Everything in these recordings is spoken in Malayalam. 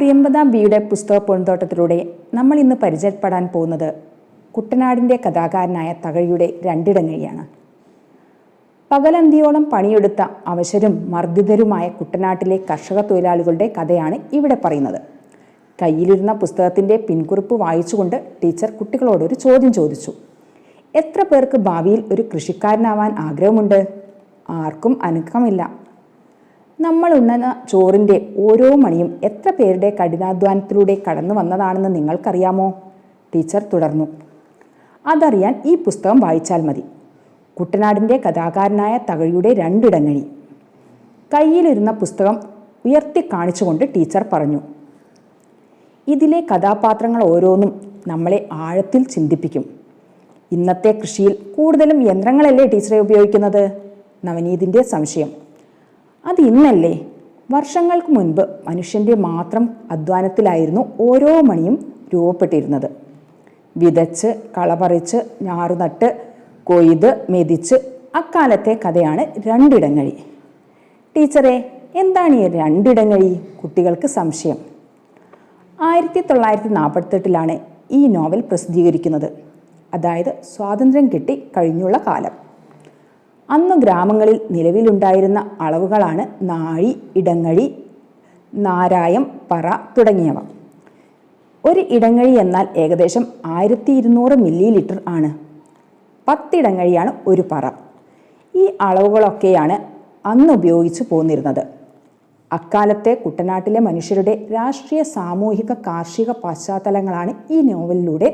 പ്രിയംവദ ബിയുടെ പുസ്തക പൂന്തോട്ടത്തിലൂടെ നമ്മൾ ഇന്ന് പരിചയപ്പെടാൻ പോകുന്നത് കുട്ടനാടിന്റെ കഥാകാരനായ തകഴിയുടെ രണ്ടിടങ്ങഴിയാണ്. പകലന്തിയോളം പണിയെടുത്ത അവശരും മർദ്ദിതരുമായ കുട്ടനാട്ടിലെ കർഷക തൊഴിലാളികളുടെ കഥയാണ് ഇവിടെ പറയുന്നത്. കയ്യിലിരുന്ന പുസ്തകത്തിന്റെ പിൻകുറിപ്പ് വായിച്ചുകൊണ്ട് ടീച്ചർ കുട്ടികളോടൊരു ചോദ്യം ചോദിച്ചു. എത്ര പേർക്ക് ഭാവിയിൽ ഒരു കൃഷിക്കാരനാവാൻ ആഗ്രഹമുണ്ട്? ആർക്കും അനുഗ്രഹമില്ല. നമ്മൾ ഉണ്ണുന്ന ചോറിന്റെ ഓരോ മണിയും എത്ര പേരുടെ കഠിനാധ്വാനത്തിലൂടെ കടന്നു വന്നതാണെന്ന് നിങ്ങൾക്കറിയാമോ? ടീച്ചർ തുടർന്നു. അതറിയാൻ ഈ പുസ്തകം വായിച്ചാൽ മതി. കുട്ടനാടിന്റെ കഥാകാരനായ തകഴിയുടെ രണ്ടിടങ്ങഴി. കയ്യിലിരുന്ന പുസ്തകം ഉയർത്തി കാണിച്ചുകൊണ്ട് ടീച്ചർ പറഞ്ഞു. ഇതിലെ കഥാപാത്രങ്ങൾ ഓരോന്നും നമ്മളെ ആഴത്തിൽ ചിന്തിപ്പിക്കും. ഇന്നത്തെ കൃഷിയിൽ കൂടുതലും യന്ത്രങ്ങളല്ലേ ടീച്ചറെ ഉപയോഗിക്കുന്നത്? നവനീതിന്റെ സംശയം. അത് ഇന്നല്ലേ? വർഷങ്ങൾക്ക് മുൻപ് മനുഷ്യന്റെ മാത്രം അധ്വാനത്തിലായിരുന്നു ഓരോ മണിയും രൂപപ്പെട്ടിരുന്നത്. വിതച്ച് കളപറിച്ച് ഞാറുനട്ട് കൊയ്ത് മെതിച്ച് അക്കാലത്തെ കഥയാണ് രണ്ടിടങ്ങഴി. ടീച്ചറെ എന്താണ് ഈ രണ്ടിടങ്ങഴി? കുട്ടികൾക്ക് സംശയം. ആയിരത്തി തൊള്ളായിരത്തി നാൽപ്പത്തെട്ടിലാണ് ഈ നോവൽ പ്രസിദ്ധീകരിക്കുന്നത്. അതായത് സ്വാതന്ത്ര്യം കിട്ടി കഴിഞ്ഞുള്ള കാലം. അന്ന് ഗ്രാമങ്ങളിൽ നിലവിലുണ്ടായിരുന്ന അളവുകളാണ് നാഴി ഇടങ്ങഴി നാരായം പറ തുടങ്ങിയവ. ഒരു ഇടങ്ങഴി എന്നാൽ ഏകദേശം ആയിരത്തി ഇരുന്നൂറ് മില്ലി ലിറ്റർ ആണ്. പത്തിടങ്ങഴിയാണ് ഒരു പറ. ഈ അളവുകളൊക്കെയാണ് അന്ന് ഉപയോഗിച്ചു പോന്നിരുന്നത്. അക്കാലത്തെ കുട്ടനാട്ടിലെ മനുഷ്യരുടെ രാഷ്ട്രീയ സാമൂഹിക കാർഷിക പശ്ചാത്തലങ്ങളാണ് ഈ നോവലിലൂടെ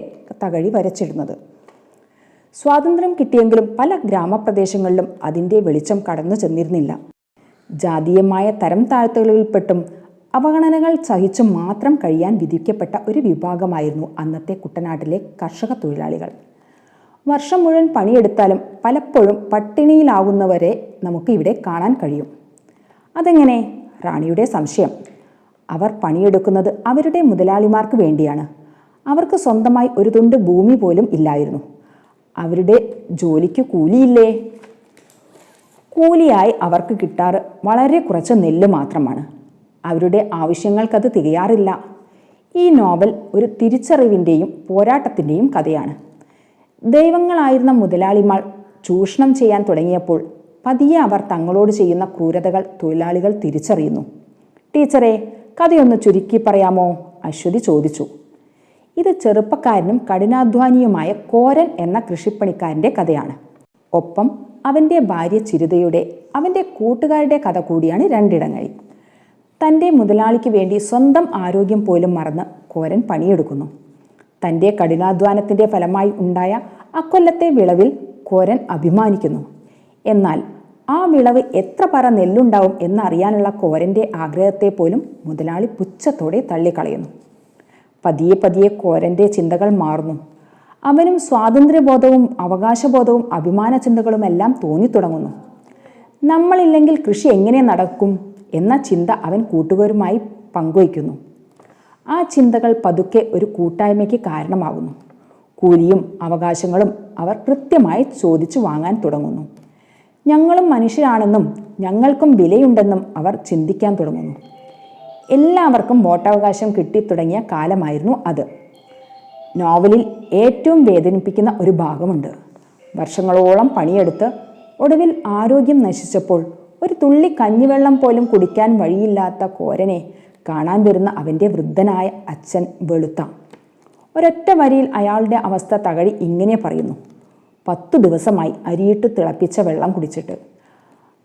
തകഴി വരച്ചിടുന്നത്. സ്വാതന്ത്ര്യം കിട്ടിയെങ്കിലും പല ഗ്രാമപ്രദേശങ്ങളിലും അതിന്റെ വെളിച്ചം കടന്നു ചെന്നിരുന്നില്ല. ജാതീയമായ തരം താഴ്ത്തുകളിൽപ്പെട്ടും അവഗണനകൾ സഹിച്ചു മാത്രം കഴിയാൻ വിധിക്കപ്പെട്ട ഒരു വിഭാഗമായിരുന്നു അന്നത്തെ കുട്ടനാട്ടിലെ കർഷക തൊഴിലാളികൾ. വർഷം മുഴുവൻ പണിയെടുത്താലും പലപ്പോഴും പട്ടിണിയിലാകുന്നവരെ നമുക്ക് ഇവിടെ കാണാൻ കഴിയും. അതെങ്ങനെ? റാണിയുടെ സംശയം. അവർ പണിയെടുക്കുന്നത് അവരുടെ മുതലാളിമാർക്ക് വേണ്ടിയാണ്. അവർക്ക് സ്വന്തമായി ഒരു തുണ്ട് ഭൂമി പോലും ഇല്ലായിരുന്നു. അവരുടെ ജോലിക്ക് കൂലിയില്ലേ? കൂലിയായി അവർക്ക് കിട്ടാറ് വളരെ കുറച്ച് നെല്ല് മാത്രമാണ്. അവരുടെ ആവശ്യങ്ങൾക്കത് തികയാറില്ല. ഈ നോവൽ ഒരു തിരിച്ചറിവിന്റെയും പോരാട്ടത്തിന്റെയും കഥയാണ്. ദൈവങ്ങളായിരുന്ന മുതലാളിമാർ ചൂഷണം ചെയ്യാൻ തുടങ്ങിയപ്പോൾ പതിയെ അവർ തങ്ങളോട് ചെയ്യുന്ന ക്രൂരതകൾ തൊഴിലാളികൾ തിരിച്ചറിയുന്നു. ടീച്ചറെ കഥയൊന്ന് ചുരുക്കി പറയാമോ? അശ്വതി ചോദിച്ചു. ഇത് ചെറുപ്പക്കാരനും കഠിനാധ്വാനിയുമായ കോരൻ എന്ന കൃഷിപ്പണിക്കാരന്റെ കഥയാണ്. ഒപ്പം അവന്റെ ഭാര്യ ചിരുതയുടെ അവന്റെ കൂട്ടുകാരുടെ കഥ കൂടിയാണ് രണ്ടിടങ്ങഴി. തന്റെ മുതലാളിക്ക് വേണ്ടി സ്വന്തം ആരോഗ്യം പോലും മറന്ന് കോരൻ പണിയെടുക്കുന്നു. തന്റെ കഠിനാധ്വാനത്തിന്റെ ഫലമായി ഉണ്ടായ അക്കൊല്ലത്തെ വിളവിൽ കോരൻ അഭിമാനിക്കുന്നു. എന്നാൽ ആ വിളവ് എത്ര പറ നെല്ലുണ്ടാവും എന്നറിയാനുള്ള കോരന്റെ ആഗ്രഹത്തെ പോലും മുതലാളി പുച്ഛത്തോടെ തള്ളിക്കളയുന്നു. പതിയെ പതിയെ കോരന്റെ ചിന്തകൾ മാറുന്നു. അവനും സ്വാതന്ത്ര്യബോധവും അവകാശബോധവും അഭിമാന ചിന്തകളും ചിന്തകളുമെല്ലാം തോന്നിത്തുടങ്ങുന്നു. നമ്മളില്ലെങ്കിൽ കൃഷി എങ്ങനെ നടക്കും എന്ന ചിന്ത അവൻ കൂട്ടുകാരുമായി പങ്കുവയ്ക്കുന്നു. ആ ചിന്തകൾ പതുക്കെ ഒരു കൂട്ടായ്മയ്ക്ക് കാരണമാകുന്നു. കൂലിയും അവകാശങ്ങളും അവർ കൃത്യമായി ചോദിച്ചു വാങ്ങാൻ തുടങ്ങുന്നു. ഞങ്ങളും മനുഷ്യരാണെന്നും ഞങ്ങൾക്കും വിലയുണ്ടെന്നും അവർ ചിന്തിക്കാൻ തുടങ്ങുന്നു. എല്ലാവർക്കും വോട്ടവകാശം കിട്ടിത്തുടങ്ങിയ കാലമായിരുന്നു അത്. നോവലിൽ ഏറ്റവും വേദനിപ്പിക്കുന്ന ഒരു ഭാഗമുണ്ട്. വർഷങ്ങളോളം പണിയെടുത്ത് ഒടുവിൽ ആരോഗ്യം നശിച്ചപ്പോൾ ഒരു തുള്ളി കഞ്ഞിവെള്ളം പോലും കുടിക്കാൻ വഴിയില്ലാത്ത കോരനെ കാണാൻ വരുന്ന അവന്റെ വൃദ്ധനായ അച്ഛൻ വെളുത്ത. ഒരൊറ്റ വരിയിൽ അയാളുടെ അവസ്ഥ തകഴി ഇങ്ങനെ പറയുന്നു. പത്തു ദിവസമായി അരിയിട്ട് തിളപ്പിച്ച വെള്ളം കുടിച്ചിട്ട്.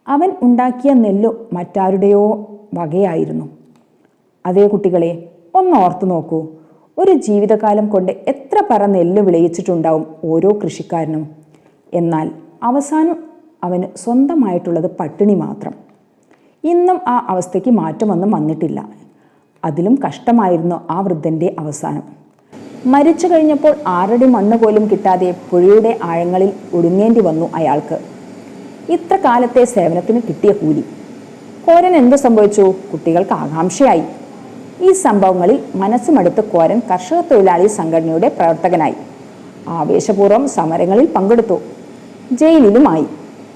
അവൻ ഉണ്ടാക്കിയ നെല്ലു മറ്റാരുടെയോ വകയായിരുന്നു. അതേ കുട്ടികളെ ഒന്ന് ഓർത്തു നോക്കൂ. ഒരു ജീവിതകാലം കൊണ്ട് എത്ര പറ നെല്ല് വിളയിച്ചിട്ടുണ്ടാവും ഓരോ കൃഷിക്കാരനും. എന്നാൽ അവസാനം അവന് സ്വന്തമായിട്ടുള്ളത് പട്ടിണി മാത്രം. ഇന്നും ആ അവസ്ഥയ്ക്ക് മാറ്റമൊന്നും വന്നിട്ടില്ല. അതിലും കഷ്ടമായിരുന്നു ആ വൃദ്ധന്റെ അവസാനം. മരിച്ചു കഴിഞ്ഞപ്പോൾ ആറടി മണ്ണ് പോലും കിട്ടാതെ പുഴയുടെ ആഴങ്ങളിൽ ഒടുങ്ങേണ്ടി വന്നു അയാൾക്ക്. ഇത്ര കാലത്തെ സേവനത്തിന് കിട്ടിയ കൂലി. കോരൻ എന്ത് സംഭവിച്ചു? കുട്ടികൾക്ക് ആകാംക്ഷയായി. ഈ സംഭവങ്ങളിൽ മനസ്സുമടുത്ത് കോരൻ കർഷക തൊഴിലാളി സംഘടനയുടെ പ്രവർത്തകനായി. ആവേശപൂർവം സമരങ്ങളിൽ പങ്കെടുത്തു. ജയിലിലുമായി.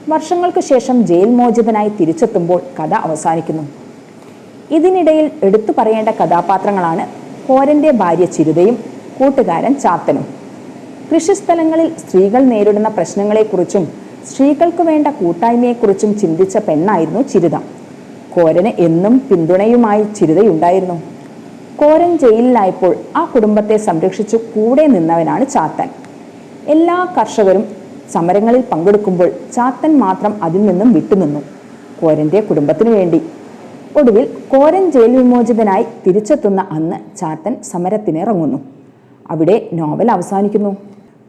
വർഷങ്ങൾക്ക് ശേഷം ജയിൽ മോചിതനായി തിരിച്ചെത്തുമ്പോൾ കഥ അവസാനിക്കുന്നു. ഇതിനിടയിൽ എടുത്തു പറയേണ്ട കഥാപാത്രങ്ങളാണ് കോരന്റെ ഭാര്യ ചിരുതയും കൂട്ടുകാരൻ ചാത്തനും. കൃഷിസ്ഥലങ്ങളിൽ സ്ത്രീകൾ നേരിടുന്ന പ്രശ്നങ്ങളെക്കുറിച്ചും സ്ത്രീകൾക്ക് വേണ്ട കൂട്ടായ്മയെക്കുറിച്ചും ചിന്തിച്ച പെണ്ണായിരുന്നു ചിരുത. കോരന് എന്നും പിന്തുണയുമായി ചിരുതയുണ്ടായിരുന്നു. കോരൻ ജയിലിലായപ്പോൾ ആ കുടുംബത്തെ സംരക്ഷിച്ചു കൂടെ നിന്നവനാണ് ചാത്തൻ. എല്ലാ കർഷകരും സമരങ്ങളിൽ പങ്കെടുക്കുമ്പോൾ ചാത്തൻ മാത്രം അതിൽ നിന്നും വിട്ടുനിന്നു. കോരന്റെ കുടുംബത്തിനു വേണ്ടി. ഒടുവിൽ കോരൻ ജയിൽ വിമോചിതനായി തിരിച്ചെത്തുന്ന അന്ന് ചാത്തൻ സമരത്തിനിറങ്ങുന്നു അവിടെ നോവൽ അവസാനിക്കുന്നു.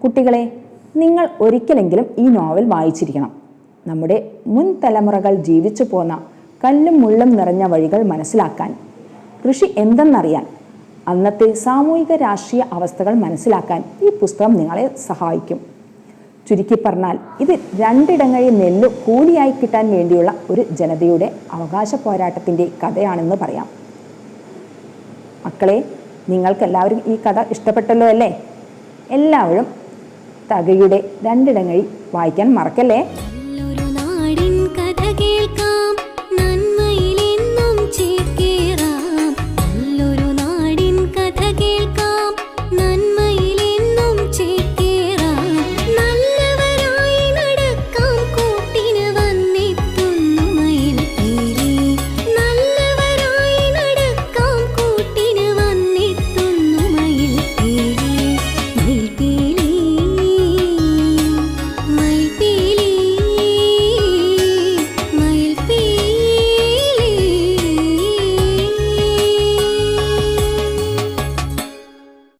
കുട്ടികളെ നിങ്ങൾ ഒരിക്കലെങ്കിലും ഈ നോവൽ വായിച്ചിരിക്കണം. നമ്മുടെ മുൻ തലമുറകൾ ജീവിച്ചു പോന്ന കല്ലും മുള്ളും നിറഞ്ഞ വഴികൾ മനസ്സിലാക്കാൻ കൃഷി എന്തെന്നറിയാൻ അന്നത്തെ സാമൂഹിക രാഷ്ട്രീയ അവസ്ഥകൾ മനസ്സിലാക്കാൻ ഈ പുസ്തകം നിങ്ങളെ സഹായിക്കും. ചുരുക്കി പറഞ്ഞാൽ ഇത് രണ്ടിടങ്ങളിൽ നെല്ല് കൂലിയായി കിട്ടാൻ വേണ്ടിയുള്ള ഒരു ജനതയുടെ അവകാശ പോരാട്ടത്തിന്റെ കഥയാണെന്ന് പറയാം. മക്കളെ നിങ്ങൾക്കെല്ലാവരും ഈ കഥ ഇഷ്ടപ്പെട്ടല്ലോ അല്ലേ? എല്ലാവരും തകയുടെ രണ്ടിടങ്ങഴി വായിക്കാൻ മറക്കല്ലേ?